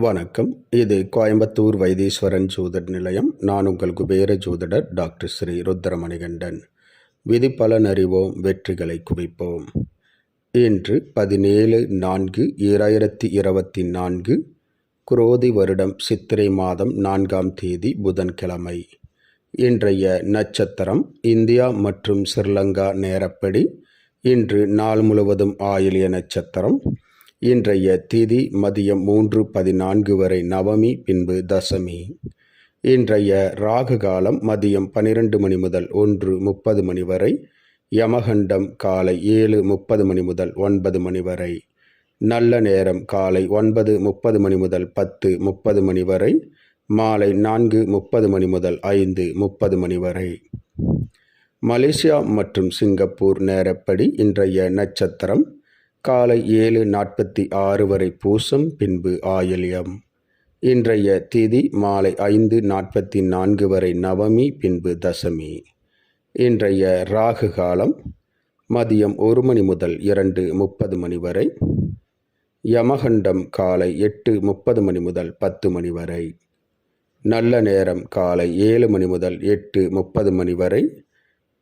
வணக்கம். இது கோயம்புத்தூர் வைத்தீஸ்வரன் ஜோதிட நிலையம். நான் உங்கள் குபேர ஜோதிடர் டாக்டர் ஸ்ரீ ருத்ரமணிகண்டன். விதிப்பலன் அறிவோம் வெற்றிகளை குவிப்போம். இன்று பதினேழு நான்கு இரண்டாயிரத்தி இருபத்தி நான்கு குரோதி வருடம் சித்திரை மாதம் நான்காம் தேதி புதன்கிழமை. இன்றைய நட்சத்திரம் இந்தியா மற்றும் ஸ்ரீலங்கா நேரப்படி. இன்று நாள் முழுவதும் ஆயிலிய நட்சத்திரம். இன்றைய திதி மதியம் மூன்று பதினான்கு வரை நவமி பின்பு தசமி. இன்றைய ராகு காலம் மதியம் பனிரெண்டு மணி முதல் ஒன்று முப்பது மணி வரை யமகண்டம் காலை ஏழு முப்பது மணி முதல் ஒன்பது மணி வரை நல்ல நேரம் காலை ஒன்பது முப்பது மணி முதல் பத்து முப்பது மணி வரை மாலை நான்கு முப்பது மணி முதல் ஐந்து முப்பது மணி வரை. மலேசியா மற்றும் சிங்கப்பூர் நேரப்படி இன்றைய நட்சத்திரம் காலை ஏழு நாற்பத்தி ஆறு வரை பூசம் பின்பு ஆயில்யம். இன்றைய திதி மாலை ஐந்து நாற்பத்தி நான்கு வரை நவமி பின்பு தசமி. இன்றைய ராகு காலம் மதியம் ஒரு மணி முதல் இரண்டு முப்பது மணி வரை யமகண்டம் காலை எட்டு முப்பது மணி முதல் பத்து மணி வரை நல்ல நேரம் காலை ஏழு மணி முதல் எட்டு முப்பது மணி வரை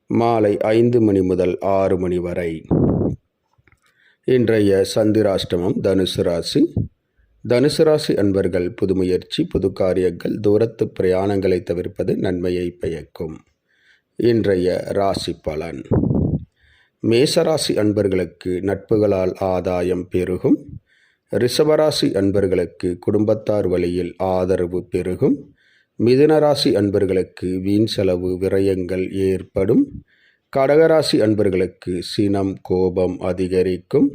மாலை ஐந்து மணி முதல் ஆறு மணி வரை. இன்றைய சந்திராஷ்டமம் தனுசு ராசி. தனுசு ராசி அன்பர்கள் புது முயற்சி புது காரியங்கள் தூரத்து பிரயாணங்களை தவிர்ப்பது நன்மையை பயக்கும். இன்றைய ராசி பலன். மேசராசி அன்பர்களுக்கு நட்புகளால் ஆதாயம் பெருகும். ரிஷபராசி அன்பர்களுக்கு குடும்பத்தார் வழியில் ஆதரவு பெருகும். மிதுனராசி அன்பர்களுக்கு வீண் செலவு விரயங்கள் ஏற்படும். கடகராசி அன்பர்களுக்கு சினம் கோபம் அதிகரிக்கும்.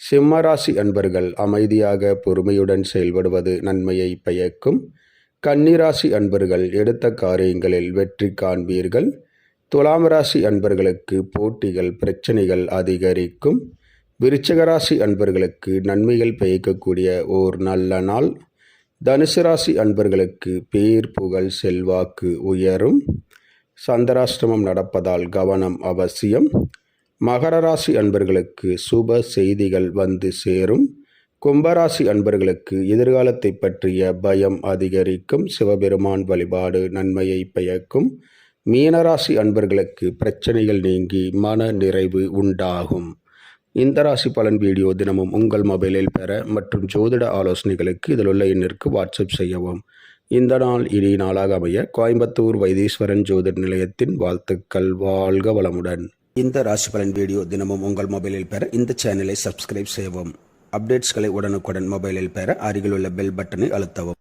சிம்மராசி அன்பர்கள் அமைதியாக பொறுமையுடன் செயல்படுவது நன்மையை பயக்கும். கன்னிராசி அன்பர்கள் எடுத்த காரியங்களில் வெற்றி காண்பீர்கள். துலாம் ராசி அன்பர்களுக்கு போட்டிகள் பிரச்சனைகள் அதிகரிக்கும். விருச்சகராசி அன்பர்களுக்கு நன்மைகள் பயக்கக்கூடிய ஓர் நல்ல நாள். தனுசு ராசி அன்பர்களுக்கு பேர் புகழ் செல்வாக்கு உயரும். சந்திராஷ்டிரமம் நடப்பதால் கவனம் அவசியம். மகர ராசி அன்பர்களுக்கு சுப செய்திகள் வந்து சேரும். கும்பராசி அன்பர்களுக்கு எதிர்காலத்தை பற்றிய பயம் அதிகரிக்கும். சிவபெருமான் வழிபாடு நன்மையை பயக்கும். மீனராசி அன்பர்களுக்கு பிரச்சனைகள் நீங்கி மன நிறைவு உண்டாகும். இந்த ராசி பலன் வீடியோ தினமும் உங்கள் மொபைலில் பெற மற்றும் ஜோதிட ஆலோசனைகளுக்கு இதில் உள்ள எண்ணிற்கு வாட்ஸ்அப் செய்யவும். இந்த நாள் இனி நாளாக அமைய கோயம்புத்தூர் வைத்தீஸ்வரன் ஜோதிட நிலையத்தின் வாழ்த்துக்கள் வாழ்க வளமுடன். இந்த ராசி பலன் வீடியோ தினமும் உங்கள் மொபைலில் பெற இந்த சேனலை சப்ஸ்கிரைப் செய்யவும். அப்டேட்ஸ்களை உடனுக்குடன் மொபைலில் பெற அருகிலுள்ள பெல் பட்டனை அழுத்தவும்.